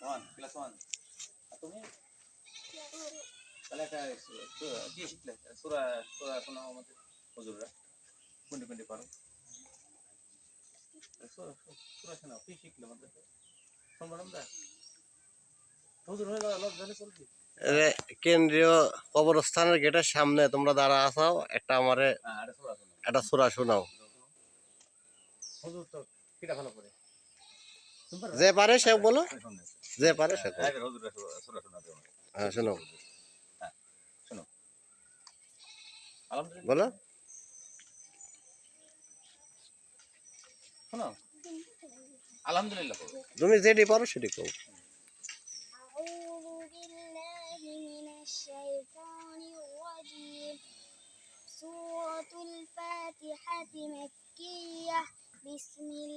One class one আর তুমি তাহলে একটা কি শিখলে সুরা সুরা আমাদের হুজুররা কোনটি কোনটি পারো সুরা শোনাও কি শিখলে আমাদের আমরা হুজুর হয়ে লব জানে চলবি এ কেন্দ্রীয় কবরস্থানের গেটের সামনে তোমরা দাঁড়া আসাও একটা আমারে হ্যাঁ একটা সুরা শোনাও? যে পারে সে বলো। শুনে। যে পারে সে হ্যাঁ, এবার হুজুররা সুরা- সুরা শোনাতে হবে। হ্যাঁ শোনো হ্যাঁ, শোনো। আলহামদুলিল্লাহ। বলো শোনো। আলহামদুলিল্লাহ বলো। তুমি যেটি পারো সেটি কও أعوذ بالله من الشيطان الرجيم سورة الفاتحة مكية بسم الله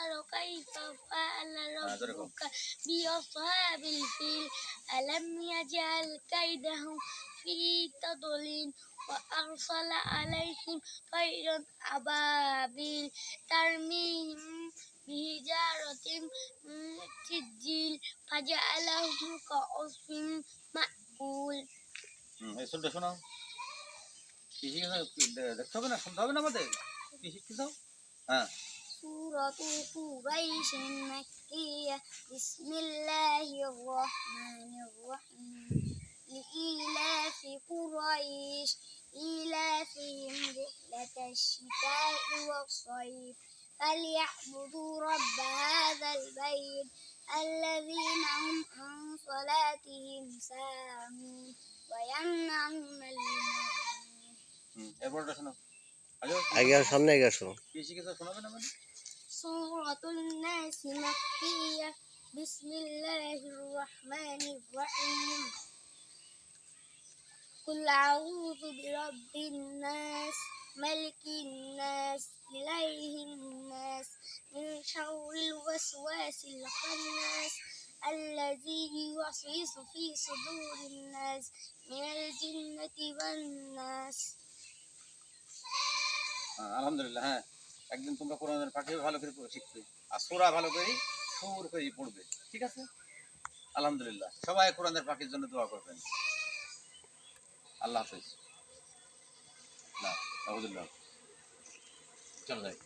ألم تر كيف فعل ربك بأصحاب الفيل ألم يجعل كيدهم في تضليل وأرسل عليهم طيرا أبابيل ترميهم بحجارة من سجيل فجعلهم كعصف مأكول হুম, এই শুনতে শোনাও কি শিখেছো কি দে- দেখতে হবে না শুনতে হবে না আমাদের কি শিখতেছো হ্যাঁ سورة قريش مكية بسم الله الرحمن الرحيم لإيلاف قريش إيلافهم رحلة الشتاء والصيف فليعبدوا رب هذا البيت الذين هم عن صلاتهم ساهون ويمنعون الماعون হুম, এরপরটা শোনো আগে আগে আসো, সামনে আগে আসো কি শিখেছো শোনাবে না মানে سورة الناس مكية. بسم الله الرحمن الرحيم. قل أعوذ برب الناس ملك الناس إليه الناس من شر الوسواس الخناس الذي يوسوس في صدور الناس من الجنة والناس. آه، الحمد لله. একদিন তোমরা কোরআনের পাখি ভালো করে শিখবে, আর সোরা ভালো করে সুর হয়ে পড়বে, ঠিক আছে? আলহামদুলিল্লাহ। সবাই কোরআনের পাখির জন্য দোয়া করবেন। আল্লাহ হাফিজ। না চলো যাই।